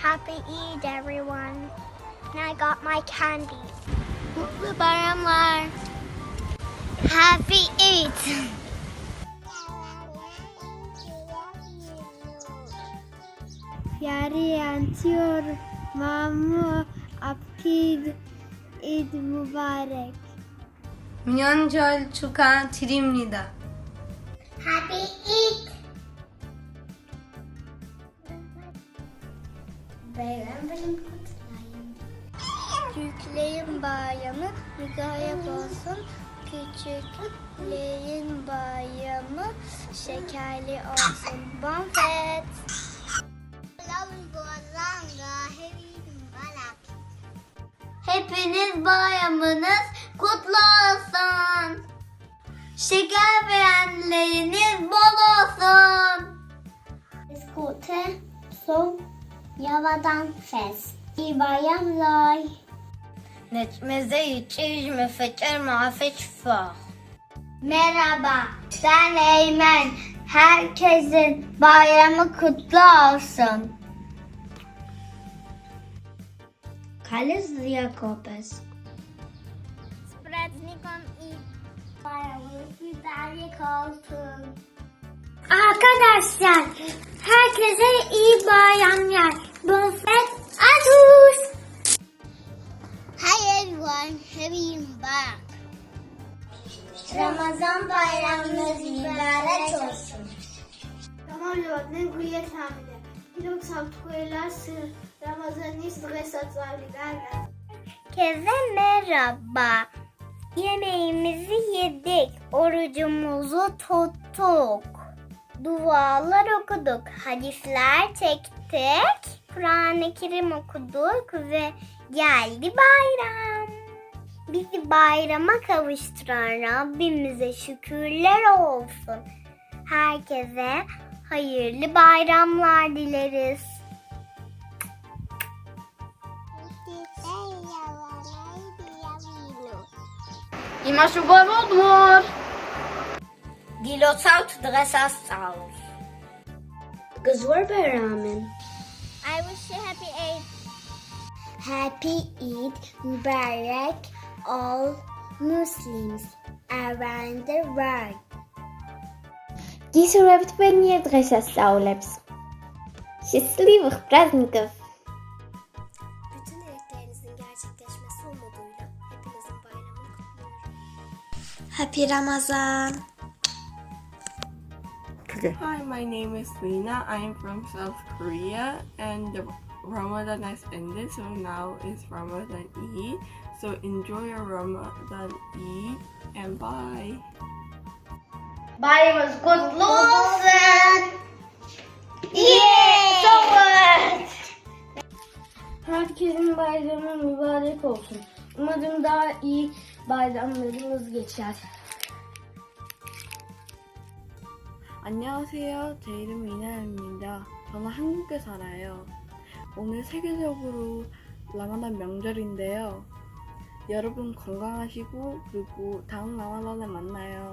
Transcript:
Happy Eid, everyone. And I got my candy. The bottom line. Happy Eid. प्यारे aunty और मामू आपकी ईद मुबारक मियान chuka, चुका थिरिमनिदा Bayramlarım kutlayın. Büyüklerin bayramı mübarek olsun. Küçüklerin bayramı şekerli olsun. Bon fête. Hepiniz bayramınız kutlu olsun. Şeker beğenileriniz bol olsun. Gute som Yavadan fest. İyi bayramlar. Netmeze yetişme feker mafeç fa. Merhaba, ben Eymen. Herkesin bayramı kutlu olsun. Kalis Jakobes. Sprednikon i bayramınız mübarek olsun. Arkadaşlar, Herkese iyi bayramlar. Bonfet Atus. Hi everyone, happy back. Ramazan bayramınız mübarek olsun. Ramazan guyet hamile. Dilok sabtukoyla sır. Ramazanist resat zavlilerle. Herkese merhaba. Yemeğimizi yedik, orucumuzu tuttuk. Dualar okuduk. Hadisler çektik. Kur'an-ı Kerim okuduk ve geldi bayram. Bizi bayrama kavuşturan Rabbimize şükürler olsun. Herkese hayırlı bayramlar dileriz. Masz ubawodmór! Dilocaut dresas caus. Gazor Bayramın. I wish you happy Eid. Happy Eid Mubarak all Muslims around the world. Dzisiaj odpowiednie adresa Sauleps. Счастливых праздников! Bütün dileklerinizin gerçekleşmesi umuduyla hepinizin bayramını kutluyorum. Happy Ramazan! Hi, my name is Lena. I am from South Korea, and the Ramadan has ended, so now is Ramadan Eid. So enjoy your Ramadan Eid, and bye. Bayramınız kutlu olsun. Yeah! So good! Herkesin bayramı mübarek olsun. Umarım daha iyi bayramlarımız geçer. 안녕하세요. 제 이름은 이나입니다. 저는 한국에 살아요. 오늘 세계적으로 라마단 명절인데요. 여러분 건강하시고 그리고 다음 라마단에 만나요.